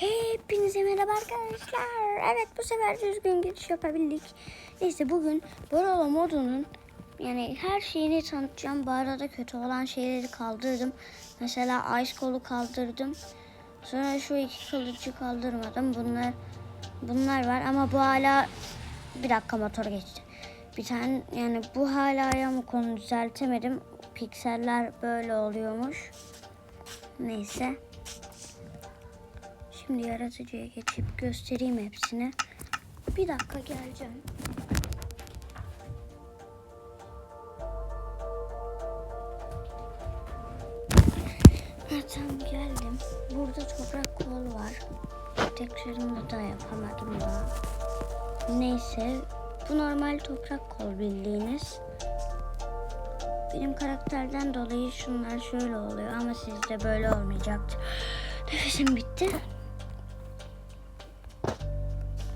Hepinize merhaba arkadaşlar. Evet bu sefer düzgün giriş yapabildik. Neyse bugün Borolo modunun yani her şeyini tanıtacağım. Bu arada kötü olan şeyleri kaldırdım. Mesela Ice Cole'u kaldırdım. Sonra şu iki kılıcı kaldırmadım. Bunlar bunlar var ama bu hala bir dakika motor geçti. Bir tane yani bu hala yamuk onu düzeltemedim. Pikseller böyle oluyormuş. Neyse. Şimdi yaratıcıya geçip göstereyim hepsini. Bir dakika geleceğim. Tamam geldim. Burada toprak kol var. Tekrarını da yapamadım daha. Neyse. Bu normal toprak kol bildiğiniz. Benim karakterden dolayı şunlar şöyle oluyor ama sizde böyle olmayacaktı. Nefesim bitti.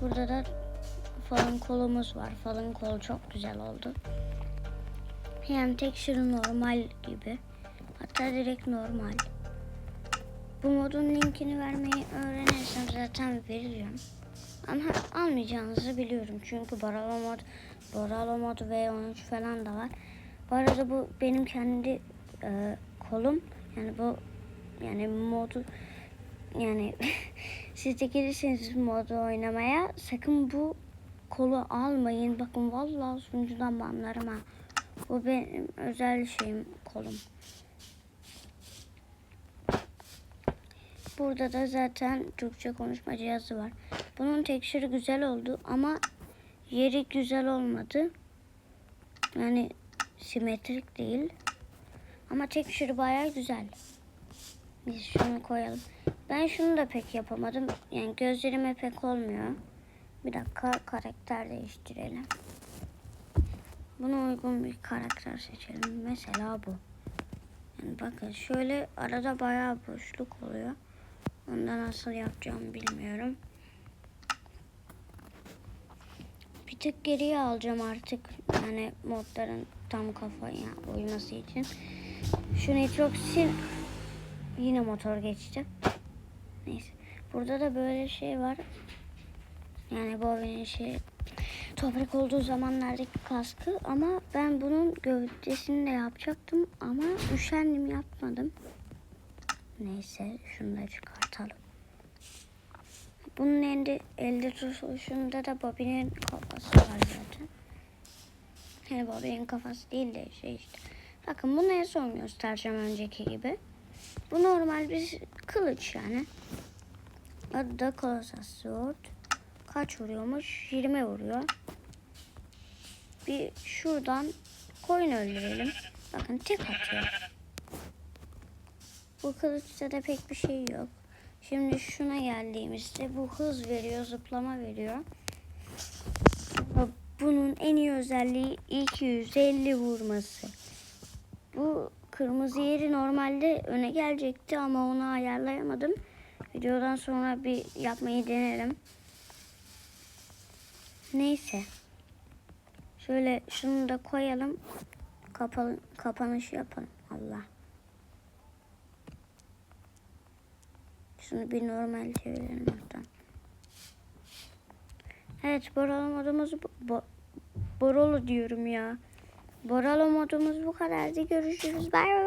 Burada da falın kolumuz var. Falın kol çok güzel oldu. Hem texture normal gibi. Hatta direkt normal. Bu modun linkini vermeyi öğrenirsem zaten vereceğim. Ama almayacağınızı biliyorum. Çünkü Boralo mod, Boralo mod V13 falan da var. Bu arada bu benim kendi e, kolum. Yani bu yani modu yani siz de gelirseniz modu oynamaya sakın bu kolu almayın. Bakın vallahi sunucudan banlarım ha. Bu benim özel şeyim kolum. Burada da zaten Türkçe konuşma cihazı var. Bunun tekstürü güzel oldu ama yeri güzel olmadı. Yani simetrik değil. Ama tekstürü bayağı güzel. Biz şunu koyalım. Ben şunu da pek yapamadım. Yani gözlerime pek olmuyor. Bir dakika karakter değiştirelim. Buna uygun bir karakter seçelim. Mesela bu. Yani bakın şöyle arada bayağı boşluk oluyor. Onda nasıl yapacağımı bilmiyorum. Bir tık geriye alacağım artık. Yani modların tam kafaya uyması için. Şu nitroksin yine motor geçti. Neyse. Burada da böyle şey var. Yani bu benim şey toprak olduğu zamanlardaki kaskı ama ben bunun gövdesini de yapacaktım ama üşendim yapmadım. Neyse şunu da çıkartalım. Bunun elde, elde tutuşunda da Bobby'nin kafası var zaten. Yani Bobby'nin kafası değil de şey işte. Bakın bunu en son göstereceğim önceki gibi. Bu normal bir kılıç yani. Adı da Colossus Sword. Kaç vuruyormuş? 20 vuruyor. Bir şuradan koyun öldürelim. Bakın tek atıyor. Bu kılıçta da pek bir şey yok. Şimdi şuna geldiğimizde bu hız veriyor, zıplama veriyor. Bunun en iyi özelliği 250 vurması. Bu kırmızı yeri normalde öne gelecekti ama onu ayarlayamadım. Videodan sonra bir yapmayı denerim. Neyse. Şöyle şunu da koyalım. Kapalı, kapanış yapalım. Allah. Şunu bir normal çevirelim oradan. Evet Boralo modumuz. Bo, Borolo diyorum ya. Boralo modumuz bu kadardı. Görüşürüz. Bay bay.